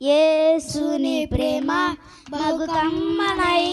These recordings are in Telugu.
యేసుని ప్రేమ బహు కమ్మనైనది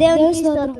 దేవుని స్తోత్రం